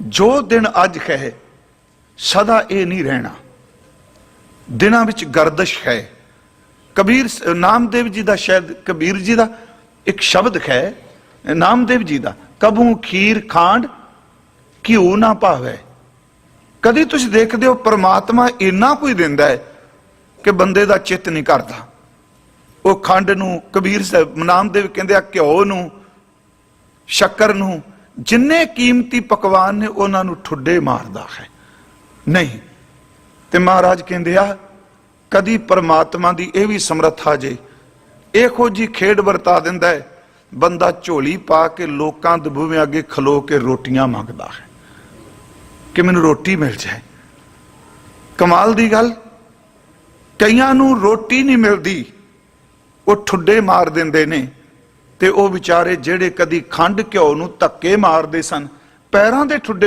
ਜੋ ਦਿਨ ਅੱਜ ਹੈ ਸਦਾ ਇਹ ਨਹੀਂ ਰਹਿਣਾ। ਦਿਨਾਂ ਵਿੱਚ ਗਰਦਸ਼ ਹੈ। ਕਬੀਰ ਨਾਮਦੇਵ ਜੀ ਦਾ ਸ਼ਾਇਦ, ਕਬੀਰ ਜੀ ਦਾ ਇੱਕ ਸ਼ਬਦ ਹੈ, ਨਾਮਦੇਵ ਜੀ ਦਾ, ਕਬੂ, ਖੀਰ, ਖਾਂਡ, ਘਿਓ ਨਾ ਭਾਵੇ। ਕਦੀ ਤੁਸੀਂ ਦੇਖਦੇ ਹੋ ਪ੍ਰਮਾਤਮਾ ਇੰਨਾ ਕੋਈ ਦਿੰਦਾ ਹੈ ਕਿ ਬੰਦੇ ਦਾ ਚਿੱਤ ਨਹੀਂ ਕਰਦਾ। ਉਹ ਖੰਡ ਨੂੰ ਕਬੀਰ ਸਾਹਿਬ, ਨਾਮਦੇਵ ਕਹਿੰਦੇ ਆ ਘਿਓ ਨੂੰ, ਸ਼ੱਕਰ ਨੂੰ ਜਿੰਨੇ ਕੀਮਤੀ ਪਕਵਾਨ ਨੇ ਉਹਨਾਂ ਨੂੰ ਠੁੱਡੇ ਮਾਰਦਾ ਹੈ। ਨਹੀਂ। ਤੇ ਮਹਾਰਾਜ ਕਹਿੰਦੇ ਆ, ਕਦੀ ਪਰਮਾਤਮਾ ਦੀ ਇਹ ਵੀ ਸਮਰੱਥਾ ਜੇ, ਇਹੋ ਜੀ ਖੇਡ ਵਰਤਾ ਦਿੰਦਾ ਹੈ, ਬੰਦਾ ਝੋਲੀ ਪਾ ਕੇ ਲੋਕਾਂ ਦੇ ਬੂਹੇ ਅੱਗੇ ਖਲੋ ਕੇ ਰੋਟੀਆਂ ਮੰਗਦਾ ਹੈ। ਕਿ ਮੈਨੂੰ ਰੋਟੀ ਮਿਲ ਜਾਏ। ਕਮਾਲ ਦੀ ਗੱਲ। ਕਈਆਂ ਨੂੰ ਰੋਟੀ ਨਹੀਂ ਮਿਲਦੀ, ਉਹ ਠੁੱਡੇ ਮਾਰ ਦਿੰਦੇ ਨੇ। ਤੇ ਉਹ ਵਿਚਾਰੇ ਜਿਹੜੇ ਕਦੀ ਖੰਡ ਘਿਓ ਨੂੰ ਧੱਕੇ ਮਾਰਦੇ ਸਨ ਪੈਰਾਂ ਦੇ ਠੁੱਡੇ